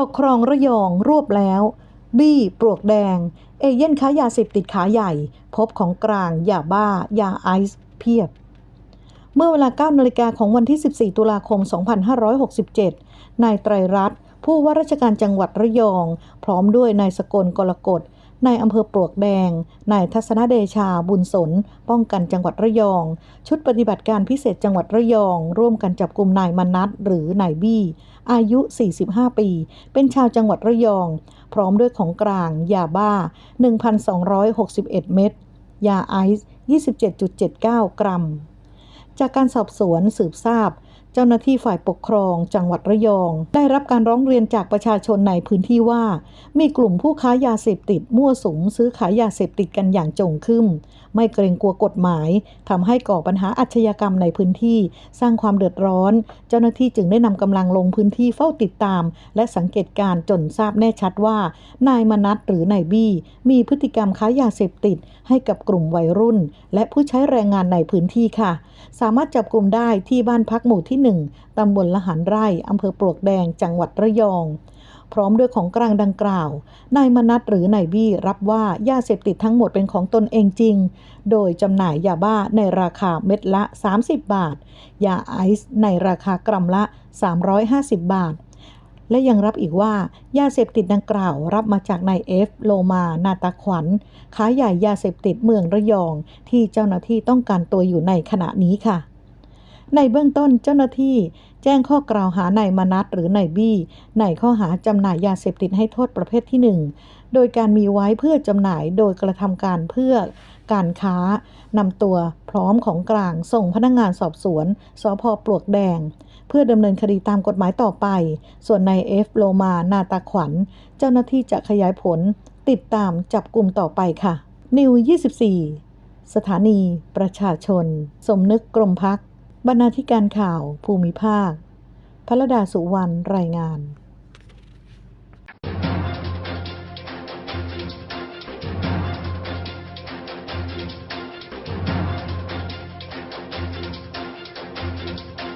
ปกครองระยองรวบแล้ว บี้ปลวกแดง เอเย่นค้ายาเสพติดขาใหญ่ พบของกลางยาบ้ายาไอซ์เพียบ เมื่อเวลา9นาฬิกาของวันที่ 14 ตุลาคม 2567 นายไตรรัตน์ผู้ว่าราชการจังหวัดระยอง พร้อมด้วยนายสกลกรกฎ นายอำเภอปลวกแดง นายทัศนเดชาบุญสน ป้องกันจังหวัดระยอง ชุดปฏิบัติการพิเศษจังหวัดระยอง ร่วมกันจับกลุ่มนายมนัทหรือนายบี้ อายุ 45 ปี เป็นชาวจังหวัดระยอง พร้อมด้วยของกลางยาบ้า 1,261 เม็ด ยาไอซ์ 27.79 กรัม จากการสอบสวนสืบทราบ เจ้าหน้าที่ฝ่ายปกครอง จังหวัดระยอง ได้รับการร้องเรียนจากประชาชนในพื้นที่ว่า มีกลุ่มผู้ค้ายาเสพติดมั่วสุมซื้อขายยาเสพติดกันอย่างจงคึมไม่เกรงกลัวกฎหมายทำให้ก่อปัญหาอาชญากรรมในพื้นที่ สร้างความเดือดร้อน เจ้าหน้าที่จึงได้นำกำลังลงพื้นที่เฝ้าติดตาม และสังเกตการณ์จนทราบแน่ชัดว่า นายมนัทหรือนายบี้มีพฤติกรรมค้ายาเสพติด ให้กับกลุ่มวัยรุ่น และผู้ใช้แรงงานในพื้นที่ค่ะ สามารถจับกลุ่มได้ที่บ้านพักหมู่ที่1ตำบลละหันไร่อำเภอปลวกแดง จังหวัดระยอง พร้อมด้วยของกลางดังกล่าว นายมนัทหรือนายบี้รับว่ายาเสพติดทั้งหมดเป็นของตนเองจริง โดยจำหน่ายยาบ้าในราคาเม็ดละ 30 บาท ยาไอซ์ในราคากรัมละ 350 บาทและยังรับอีกว่ายาเสพติดดังกล่าวรับมาจากนายเอฟโลมา นาตาขวัญค้าใหญ่ยาเสพติดเมืองระยอง ที่เจ้าหน้าที่ต้องการตัวอยู่ในขณะนี้ค่ะ ในเบื้องต้นเจ้าหน้าที่ แจ้งข้อกล่าวหานายมนัทหรือนายบี้ในข้อหาจำหน่ายยาเสพติดให้โทษประเภทที่ 1 โดยการมีไว้เพื่อจำหน่ายโดยกระทำการเพื่อการค้านำตัวพร้อมของกลางส่งพนักงงานสอบสวนสพปลวกแดง เพื่อดำเนินคดีตามกฎหมายต่อไป ส่วนนายเอฟโลมานาตาขวัญ เจ้าหน้าที่จะขยายผล ติดตามจับกลุ่มต่อไปค่ะ นิว 24 สถานี ประชาชน สมนึกกรมพัก บรรณาธิการข่าวภูมิภาคพระดาสุวรรณรายงาน